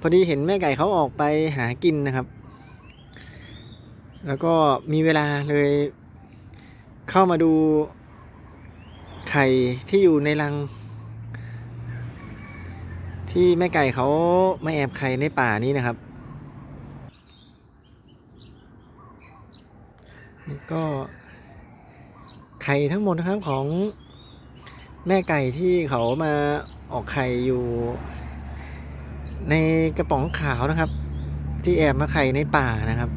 พอดีเห็นแม่ไก่เขาออกไปหากินนะครับ แล้วก็มีเวลาเลย เข้ามาดูไข่ที่อยู่ในรัง ที่แม่ไก่เขามาแอบไข่ในป่านี้นะครับนี่ก็ไข่ทั้งหมดนะครับของแม่ไก่ที่เขามาออกไข่อยู่ ในกระป๋องขาวนะครับ ที่แอบมาไข่ในป่านะครับ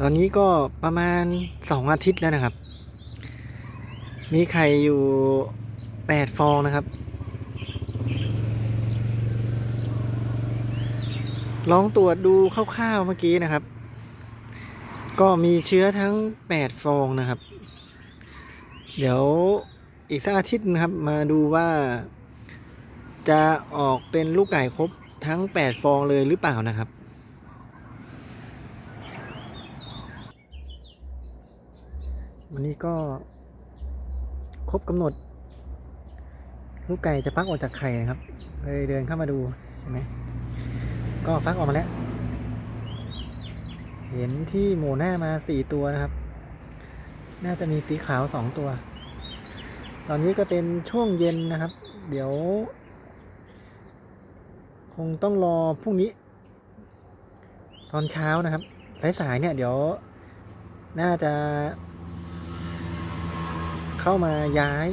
ตอนนี้ก็ประมาณสองอาทิตย์แล้วนะครับ มีไข่อยู่แปดฟองนะครับ ลองตรวจดูคร่าวๆเมื่อกี้นะครับ ก็มีเชื้อทั้ง8ฟองนะครับ เดี๋ยวอีกสักอาทิตย์นะครับ มาดูว่า จะออกเป็นลูกไก่ครบทั้ง 8 ฟองเลยหรือเปล่านะครับ วันนี้ก็ครบกำหนด ลูกไก่จะฟักออกจากไข่นะครับ เลยเดินเข้ามาดูเห็นไหมก็ฟักออกมาแล้ว เห็นที่หมูหน้ามาสี่ตัวนะครับ น่าจะมีสีขาวสองตัว ตอนนี้ก็เป็นช่วงเย็นนะครับ เดี๋ยว คงต้องรอพรุ่งนี้ ตอนเช้านะครับ สายๆเนี่ยเดี๋ยว น่าจะ เข้ามาย้าย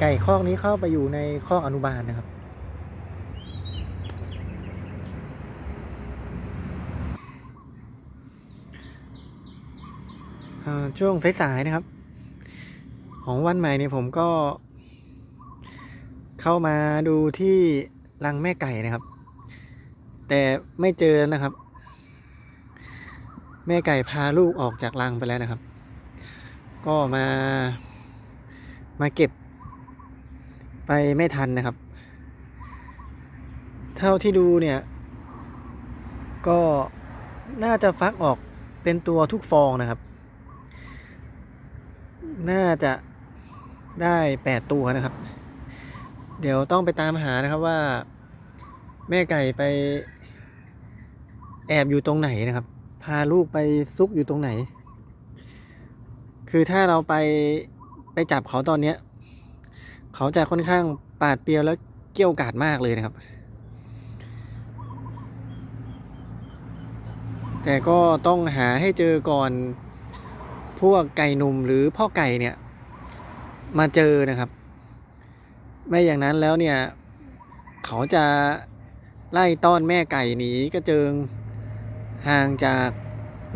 ไก่คอกนี้เข้าไปอยู่ในคอกอนุบาลนะครับ ช่วงสายๆนะครับ ของวันใหม่เนี่ยผมก็ เข้ามาดูที่รังแม่ไก่นะครับ แต่ไม่เจอนะครับ แม่ไก่พาลูกออกจากรังไปแล้วนะครับ ก็มามาเก็บไปไม่ทันนะครับ เท่าที่ดูเนี่ย ก็น่าจะฟักออกเป็นตัวทุกฟองนะครับ น่าจะได้แปดตัวนะครับ เดี๋ยวต้องไปตามหานะครับว่า แม่ไก่ไป แอบอยู่ตรงไหนนะครับ พาลูกไปซุกอยู่ตรงไหน คือถ้าเราไปไปจับเขาตอนเนี้ย เขาจะค่อนข้างปาดเปียวแล้วเกี้ยวกาดมากเลยนะครับ แต่ก็ต้องหาให้เจอก่อน พวกไก่หนุ่มหรือพ่อไก่เนี่ยมาเจอนะครับ ไม่อย่างนั้นแล้วเนี่ย เขาจะไล่ต้อนแม่ไก่หนีกระเจิงห่างจาก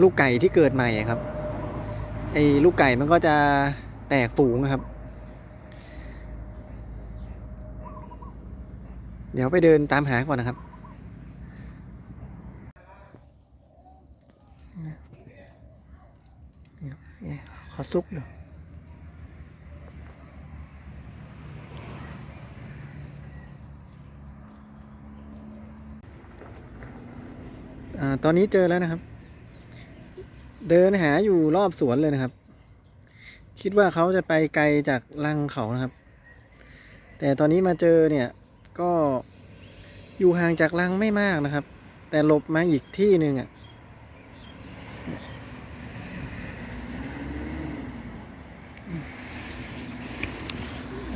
ลูกไก่ที่เกิดใหม่ครับไอ้ลูกไก่มันก็จะแตกฝูงครับ เดี๋ยวไปเดินตามหาก่อนนะครับ ขอซุกอยู่อตอนนี้เจอแล้วนะครับ เดินหาอยู่รอบสวนเลยนะครับ คิดว่าเขาจะไปไกลจากรังเขานะครับ แต่ตอนนี้มาเจอเนี่ยก็อยู่ห่างจากรังไม่มากนะครับ แต่หลบมาอีกที่หนึ่งอะ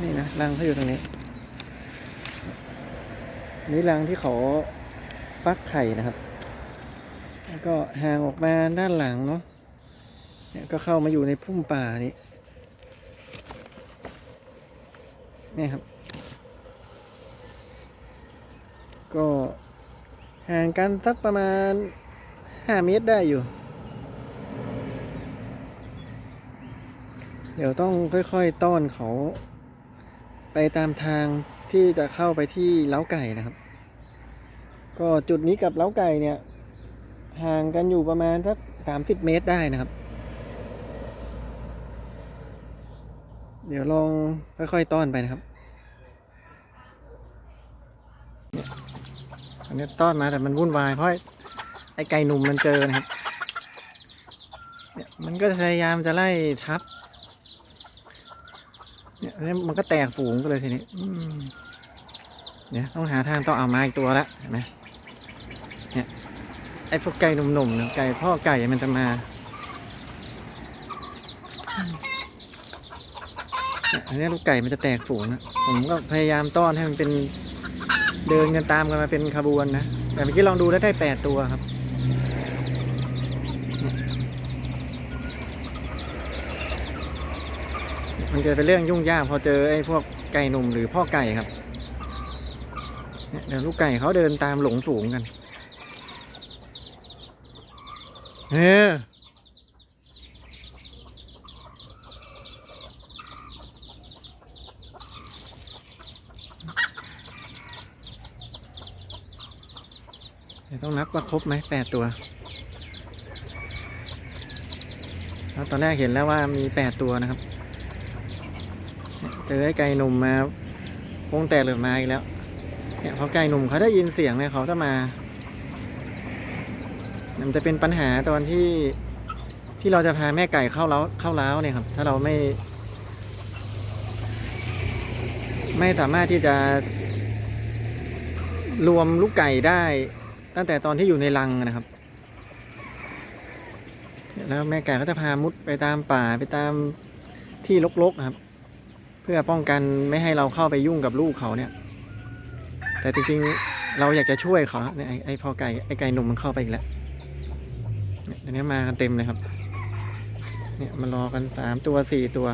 นี่นะรังเขาอยู่ตรงนี้ นี่รังที่เขาฟักไข่นะครับ แล้วก็ห่างออกมาด้านหลังเนาะเนี่ยก็เข้ามาอยู่ในพุ่มป่านี้นี่ครับ ก็ห่างกันสักประมาณห้าเมตรได้อยู่ เดี๋ยวต้องค่อยๆต้อนเขา ไปตามทางที่จะเข้าไปที่เล้าไก่นะครับ ก็จุดนี้กับเล้าไก่เนี่ย ห่างกันอยู่ประมาณสักสามสิบเมตรได้นะครับ เดี๋ยวลองค่อยๆต้อนไปนะครับเนี่ยอันนี้ต้อนมาแต่มันวุ่นวายเพราะไอ้ไก่หนุ่มมันเจอนะครับ มันก็พยายามจะไล่ทับ นี้มันก็แตกฝูงกันเลยทีนี้เนี่ยต้องหาทางต้องเอามาอีกตัวละเห็นไหมเนี่ยไอ้พวกไก่หนุ่มๆเนี่ยไก่พ่อไก่มันจะมาเนี่ยอันนี้ลูกไก่มันจะแตกฝูงนะผมก็พยายามต้อนให้มันเป็นเดินกันตามกันมาเป็นขบวนนะแต่เมื่อกี้ลองดูแล้วได้แปดตัวครับ มันจะเป็นเรื่องยุ่งยากพอเจอไอ้พวกไก่หนุ่มหรือพ่อไก่ครับเนี่ยเดี๋ยวลูกไก่เขาเดินตามหลงฝูงกันเออเดี๋ยต้องนับว่าครบไหมแปดตัวแล้วตอนแรกเห็นแล้วว่ามีแปดตัวนะครับ เจอไอ้ไก่หนุ่มมาคงแตกเหลือมาอีกแล้ว เนี่ยพอไก่หนุ่มเขาได้ยินเสียงเนี่ยเขาจะมา มันจะเป็นปัญหาตอนที่ที่เราจะพาแม่ไก่เข้าเล้าเข้าเล้าเนี่ยครับ ถ้าเราไม่ ไม่สามารถที่จะรวมลูกไก่ได้ ตั้งแต่ตอนที่อยู่ในรังนะครับ แล้วแม่ไก่ก็จะพามุดไปตามป่าไปตามที่รกๆครับ เพื่อป้องกันไม่ให้เราเข้าไปยุ่งกับลูกเขาเนี่ย แต่จริงๆเราอยากจะช่วยเขาเนี่ยไอ้ไอ้พอไก่ไอ้ไก่หนุ่มมันเข้าไปอีกแล้วเนี่ยอันนี้มากันเต็มเลยครับ เนี่ยมารอกันสามตัวสี่ตัว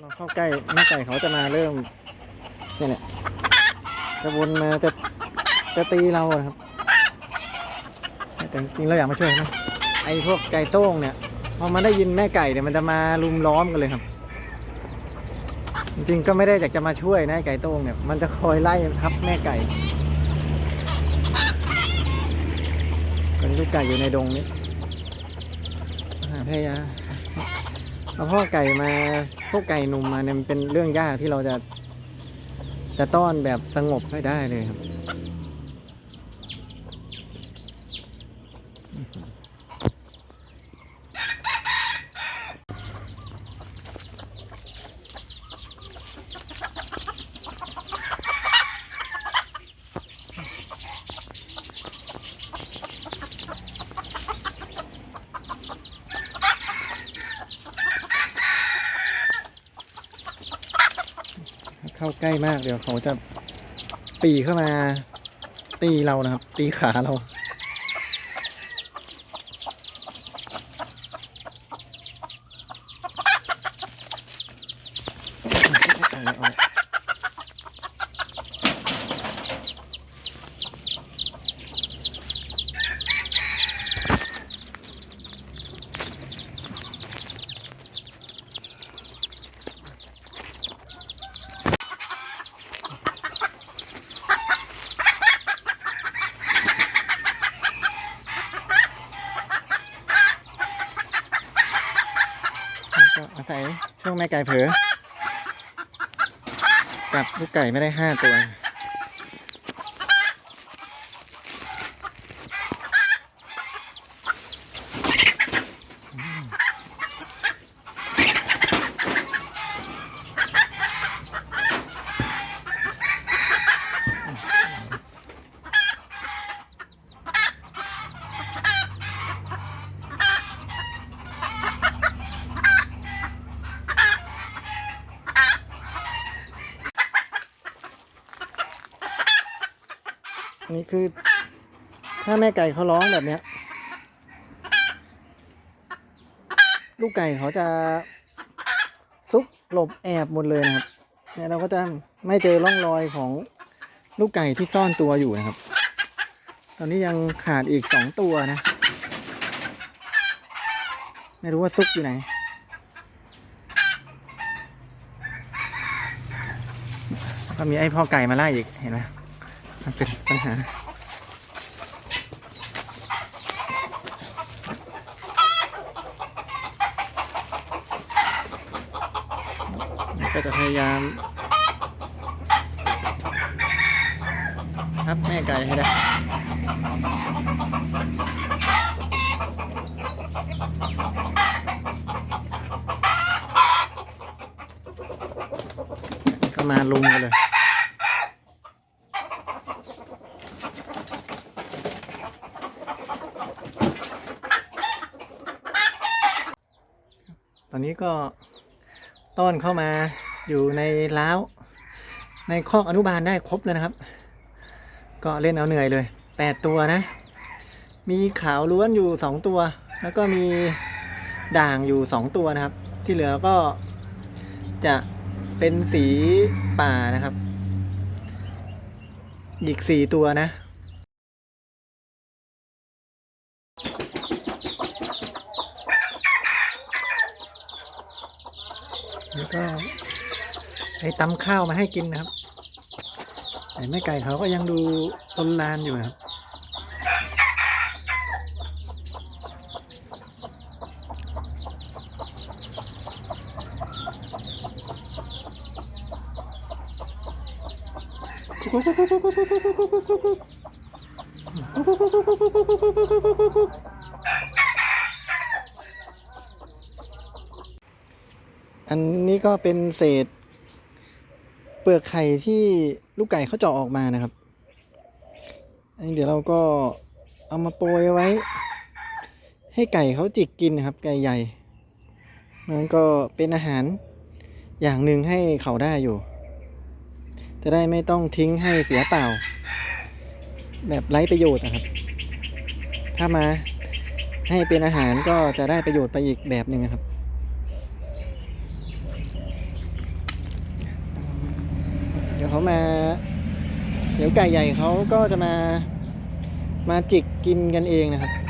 เราเข้าใกล้แม่ไก่เขาจะมาเริ่มเนี่ยจะวนมาจะจะตีเราครับ แต่จริงๆเราอยากมาช่วยนะไอ้พวกไก่โต้งเนี่ยพอมันได้ยินแม่ไก่เนี่ยมันจะมาลุมล้อมกันเลยครับ จริงๆก็ไม่ได้อยากจะมาช่วยนะไก่โต้งเนี่ยมันจะคอยไล่ทับแม่ไก่ตอนนี้ลูกไก่อยู่ในดงนี้พยายามเอาพ่อไก่มาพวกไก่หนุ่มมาเนี่ยมันเป็นเรื่องยากที่เราจะจะต้อนแบบสงบให้ได้เลยครับ เข้าใกล้มากเดี๋ยวเขาจะปีเข้ามาตีเรานะครับ ตีขาเรา ก็อาศัยช่วงแม่ ไก่เผลอจับลูกไก่ไม่ได้ห้าตัว นนี้คือ ถ้าแม่ไก่เขาร้องแบบเนี้ย ลูกไก่เขาจะซุกหลบแอบหมดเลยนะครับเนี่ยเราก็จะไม่เจอร่องรอยของลูกไก่ที่ซ่อนตัวอยู่นะครับ ตอนนี้ยังขาดอีกสองตัวนะ ไม่รู้ว่าซุกอยู่ไหนก็มีไอ้พ่อไก่มาไล่อีกเห็นไหม มันเป็นปัญหา ก็จะพยายามครับแม่ไก่ให้ได้ก็มาลุมกันเลย อนนี้ก็ต้อนเข้ามาอยู่ในล้าวในคอกอนุบาลได้ครบเลยนะครับ ก็เล่นเอาเหนื่อยเลยแปดตัวนะ มีขาวล้วนอยู่สองตัว แล้วก็มีด่างอยู่สองตัวนะครับ ที่เหลือก็จะเป็นสีป่านะครับ อีกสี่ตัวนะ แล้วก็ไอ้ตำข้าวมาให้กินนะครับแต่แม่ไก่เขาก็ยังดูตนลานอยู่ครับ อันนี้ก็เป็นเศษ เปลือกไข่ที่ลูกไก่เขาเจาะออกมานะครับ อันนี้เดี๋ยวเราก็เอามาโปรยไว้ ให้ไก่เขาจิกกินนะครับ ไก่ใหญ่มันก็เป็นอาหารอย่างหนึ่งให้เขาได้อยู่ จะได้ไม่ต้องทิ้งให้เสียเปล่า แบบไร้ประโยชน์นะครับ ถ้ามาให้เป็นอาหารก็จะได้ประโยชน์ไปอีกแบบหนึ่งนะครับ เดี๋ยว เขามา เดี๋ยวไก่ใหญ่เขาก็จะมา มาจิกกินกันเองนะครับ